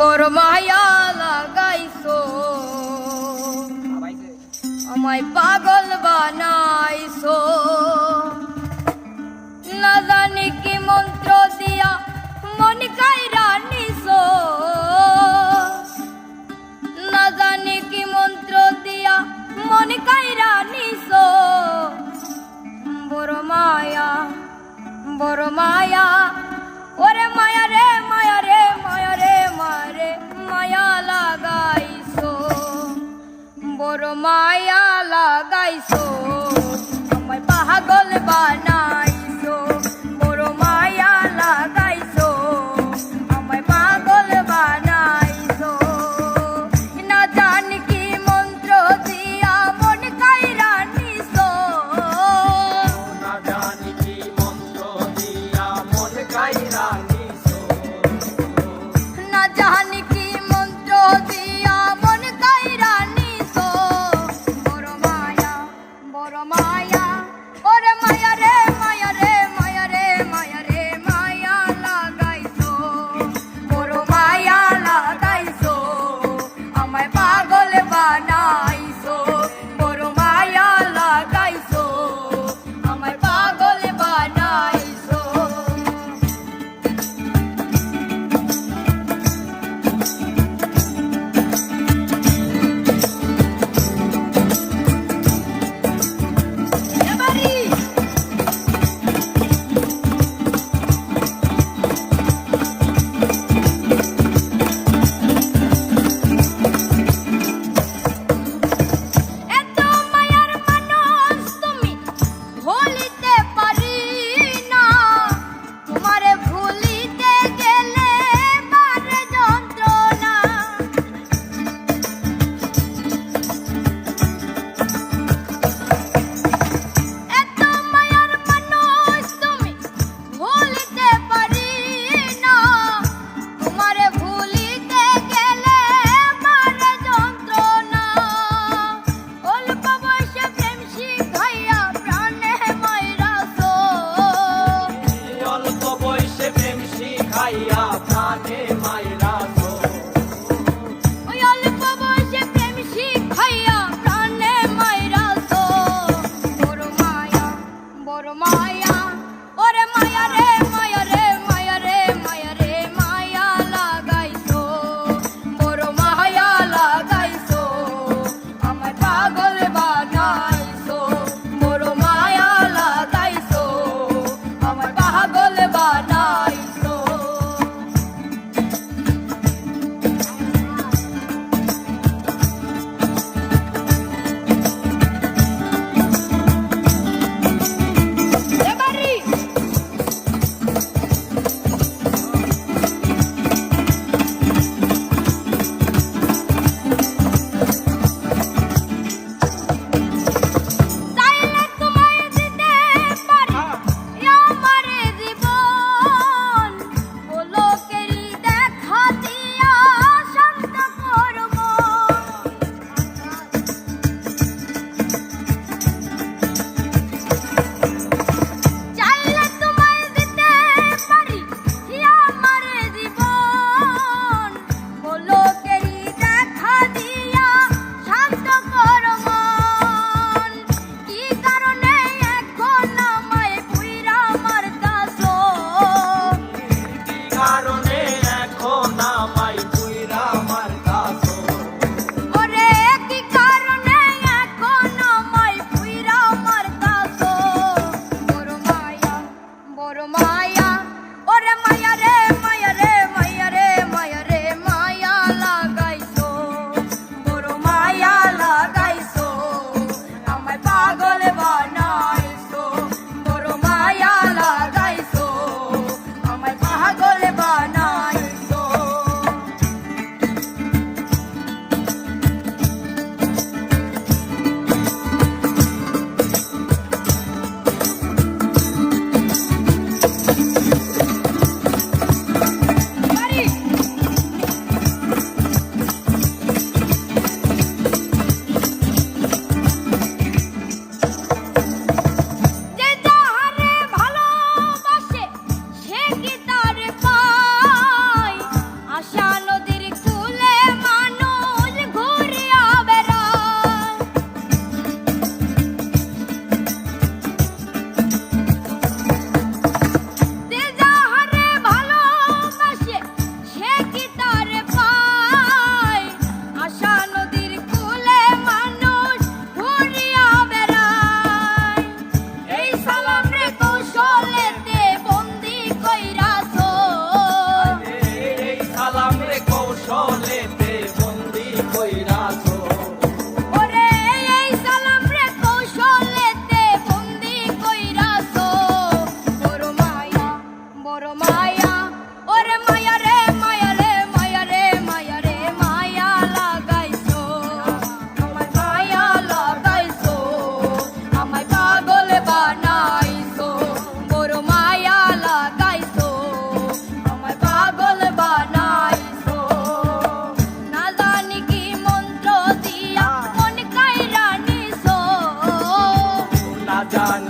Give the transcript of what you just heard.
বড় মায়া লাগাইছো। আমায় পাগল বানাইছো। না জানি কি মন্ত্র দিয়া মন কাইরা নিছো। না জানি কি মন্ত্র দিয়া মন কাইরা নিছো। বড় মায়া বড় মায়া, ওরে মায়া বড় মায়া লাগাইছো। আমায় পাগল বানাইছো। না